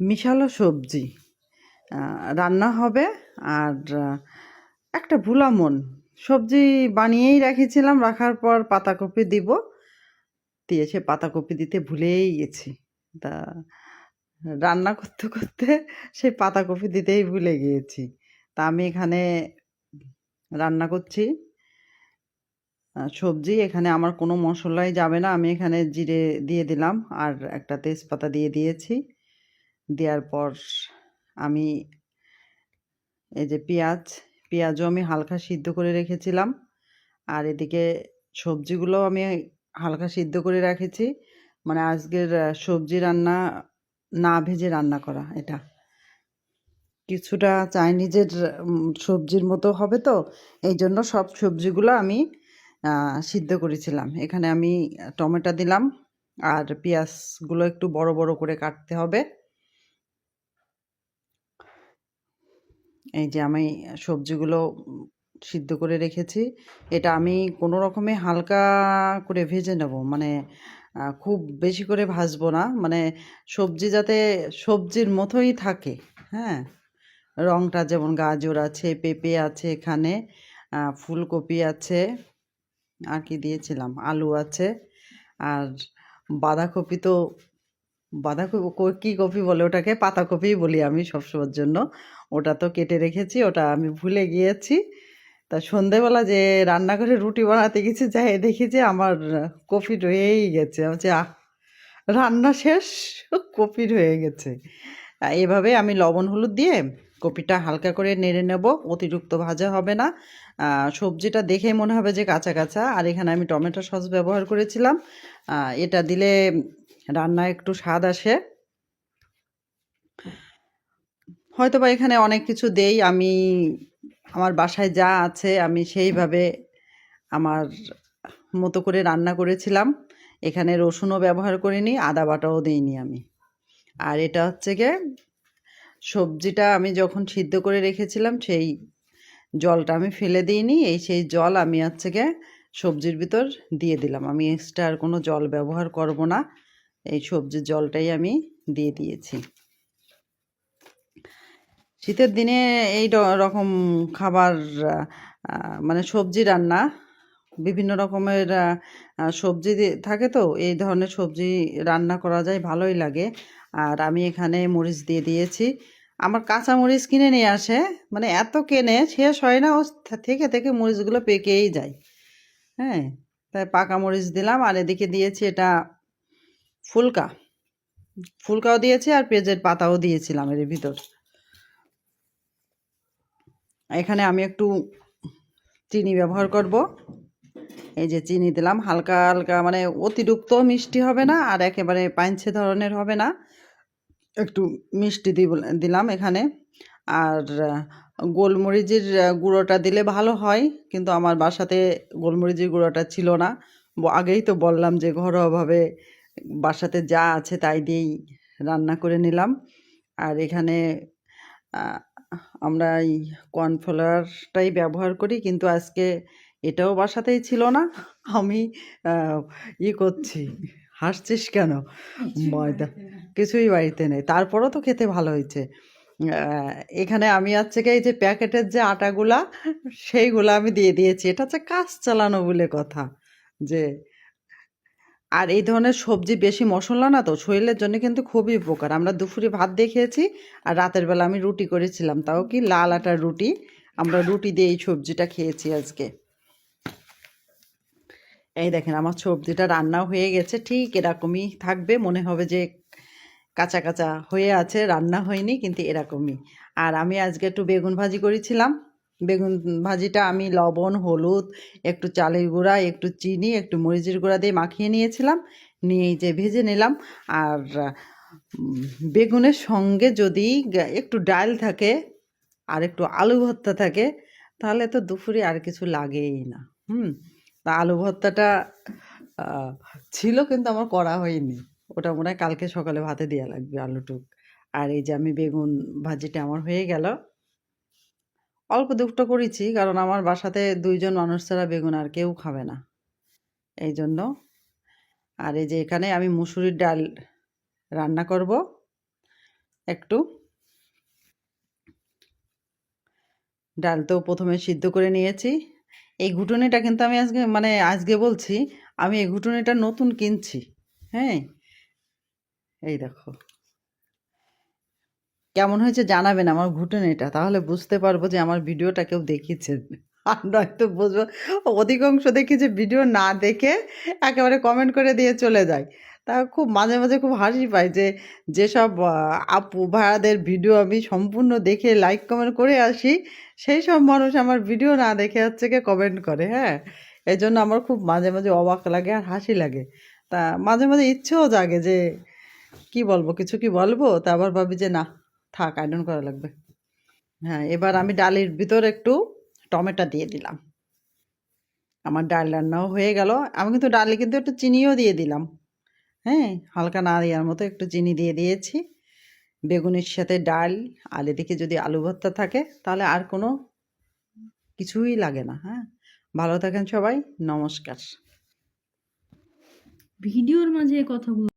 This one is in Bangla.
মিশালো সবজি। রান্না হবে আর একটা ভুলা মন। সবজি বানিয়েই রেখেছিলাম, রাখার পর পাতাকপি দিব। দিয়ে সে পাতাকপি দিতে ভুলেই গেছি। তা, রান্না করতে করতে সেই পাতাকপি দিতেই ভুলে গিয়েছি। তা আমি এখানে রান্না করছি। সবজি এখানে আমার কোনো মশলাই যাবে না। আমি এখানে জিরে দিয়ে দিলাম আর একটা তেজপাতা দিয়ে দিয়েছি। দেওয়ার পর আমি এই যে পেঁয়াজ, পেঁয়াজও আমি হালকা সিদ্ধ করে রেখেছিলাম। আর এদিকে সবজিগুলো আমি হালকা সিদ্ধ করে রেখেছি। মানে আজকের সবজি রান্না না ভেজে রান্না করা এটা। কিছুটা চাইনিজের সবজির মতো হবে তো এই জন্য সব সবজিগুলো আমি সিদ্ধ করেছিলাম। এখানে আমি টমেটো দিলাম, আর পেঁয়াজগুলো একটু বড় বড় করে কাটতে হবে। এই যে আমি সবজিগুলো সিদ্ধ করে রেখেছি, এটা আমি কোনো রকমে হালকা করে ভেজে নেব। মানে খুব বেশি করে ভাজবো না। মানে সবজি যাতে সবজির মতোই থাকে হ্যাঁ? রংটা যেমন গাজর আছে, পেঁপে আছে এখানে ফুলকপি আছে, আর কি দিয়েছিলাম? আলু আছে, আর বাঁধাকপি তো, বাঁধাকপি কো- কপি বলে ওটাকে? পাতাকপিই বলি আমি সবসময়ের জন্য। ওটা তো কেটে রেখেছি, ওটা আমি ভুলে গিয়েছি। তা সন্ধেবেলা যে রান্নাঘরে রুটি বানাতে গেছি, যাই দেখি যে আমার কপি রয়েই গেছে। আমি আহ, রান্না শেষ কপি রয়ে গেছে। এভাবে আমি লবণ, হলুদ দিয়ে কপিটা হালকা করে নেড়ে নেব, অতিরিক্ত ভাজা হবে না। সবজিটা দেখে মনে হবে যে কাঁচা কাঁচা। আর এখানে আমি টমেটো সস ব্যবহার করেছিলাম। এটা দিলে রান্না একটু স্বাদ আসে। হয়তো বা এখানে অনেক কিছু দেই, আমি আমার বাসায় যা আছে আমি সেইভাবে আমার মতো করে রান্না করেছিলাম। এখানে রসুনও ব্যবহার করিনি, আদা বাটাও দিইনি আমি। আর এটা হচ্ছে গিয়ে সবজিটা আমি যখন সিদ্ধ করে রেখেছিলাম সেই জলটা আমি ফেলে দিইনি, এই সেই জল আমি হচ্ছে গিয়ে সবজির ভিতর দিয়ে দিলাম। আমি এক্সট্রা আর কোনো জল ব্যবহার করব না, এই সবজির জলটাই আমি দিয়ে দিয়েছি। শীতের দিনে এই রকম খাবার মানে সবজি রান্না, বিভিন্ন রকমের সবজি থাকে তো, এই ধরনের সবজি রান্না করা যায়, ভালোই লাগে। আর আমি এখানে মরিচ দিয়ে দিয়েছি। আমার কাঁচা মরিচ কিনে নিয়ে আসে মানে এত কেনে, শেষ হয় না, ও থেকে থেকে মরিচগুলো পেকেই যায়। হ্যাঁ তাই পাকা মরিচ দিলাম, আর এদিকে দিয়েছি এটা ফুলকা। ফুলকাও দিয়েছি, আর পেঁয়াজের পাতাও দিয়েছিলাম এর ভিতর। এখানে আমি একটু চিনি ব্যবহার করব। এই যে চিনি দিলাম, হালকা হালকা মানে অতিরিক্ত মিষ্টি হবে না আর একেবারে পাঞ্ছে ধরনের হবে না। একটু মিষ্টি দিলাম এখানে। আর গোলমরিচের গুঁড়োটা দিলে ভালো হয়, কিন্তু আমার বাসাতে গোলমরিচের গুঁড়োটা ছিল না। আগেই তো বললাম যে ঘরোয়াভাবে বাসাতে যা আছে তাই দিয়েই রান্না করে নিলাম। আর এখানে আমরা এই কর্নফ্লাওয়ারটাই ব্যবহার করি কিন্তু আজকে এটাও বাসাতেই ছিল না। আমি ই করছি। হাসছিস কেন? ময়দা। কিছুই বাড়িতে নেই। তারপরও তো খেতে ভালো হয়েছে। এখানে আমি হচ্ছে কি এই যে প্যাকেটের যে আটাগুলা সেইগুলো আমি দিয়ে দিয়েছি। এটা হচ্ছে কাজ চালানো বলে কথা। যে আর এই ধরনের সবজি বেশি মশলা না তো, শরীরের জন্য কিন্তু খুবই উপকার। আমরা দুপুরে ভাত দিয়ে খেয়েছি আর রাতের বেলা আমি রুটি করেছিলাম। তাও কি লাল আটার রুটি? আমরা রুটি দিয়ে এই সবজিটা খেয়েছি আজকে। এই দেখেন, আমার সবজিটা রান্না হয়ে গেছে। ঠিক এরকমই থাকবে, মনে হবে যে কাঁচা কাঁচা হয়ে আছে, রান্না হয়নি, কিন্তু এরকমই। আর আমি আজকে একটু বেগুন ভাজি করেছিলাম। বেগুন ভাজিটা আমি লবণ, হলুদ, একটু চালের গুঁড়া, একটু চিনি, একটু মরিচের গুঁড়া দিয়ে মাখিয়ে নিয়েছিলাম। নিয়ে যে ভেজে নিলাম। আর বেগুনের সঙ্গে যদি একটু ডাল থাকে আর একটু আলু ভর্তা থাকে, তাহলে তো দুপুরে আর কিছু লাগেই না। হুম? তা আলু ভর্তাটা ছিল কিন্তু আমার করা হয়নি। ওটা মনে হয় কালকে সকালে ভাতে দেওয়া লাগবে আলুটুক। আর এই যে আমি বেগুন ভাজিটা আমার হয়ে গেল। অল্প দুটো করেছি, কারণ আমার বাসাতে দুইজন মানুষ ছাড়া বেগুন আর কেউ খাবে না। এই জন্য আর এই যে এখানে আমি মুসুরির ডাল রান্না করব। একটু। ডাল তো প্রথমে সিদ্ধ করে নিয়েছি। এই ঘুটুনিটা কিন্তু আমি আজকে মানে আজকে বলছি, আমি এই ঘুটুনিটা নতুন কিনছি। হ্যাঁ? এই দেখো। কেমন হয়েছে জানাবেন, আমার ঘুটুনিটা তাহলে বুঝতে পারব যে আমার ভিডিওটা কেউ দেখেছেন আর নয়তো বুঝব, অধিকাংশ দেখি যে ভিডিও না দেখে একেবারে কমেন্ট করে দিয়ে চলে যায়। তা খুব মাঝে মাঝে খুব হাসি পায় যে, যেসব আপু ভাড়াদের ভিডিও আমি সম্পূর্ণ দেখে লাইক কমেন্ট করে আসি, সেই সব মানুষ আমার ভিডিও না দেখে হচ্ছে গিয়ে কমেন্ট করে হ্যাঁ। এই জন্য আমার খুব মাঝে মাঝে অবাক লাগে আর হাসি লাগে। তা মাঝে মাঝে ইচ্ছেও জাগে যে, কি বলব, কিছু কি বলব? তা আবার ভাবি যে না। থাক আয়রন করা লাগবে। হ্যাঁ এবার আমি ডালের ভিতর একটু টমেটো দিয়ে দিলাম। আমার ডাল রান্নাও হয়ে গেল। আমি কিন্তু ডালে কিন্তু একটু চিনিও দিয়ে দিলাম। হ্যাঁ হালকা না দেওয়ার মতো একটু চিনি দিয়ে দিয়েছি। বেগুনের সাথে ডাল আর এদিকে যদি আলু ভর্তা থাকে, তাহলে আর কোনো কিছুই লাগে না। হ্যাঁ ভালো থাকেন সবাই। নমস্কার। ভিডিওর মাঝে কথাগুলো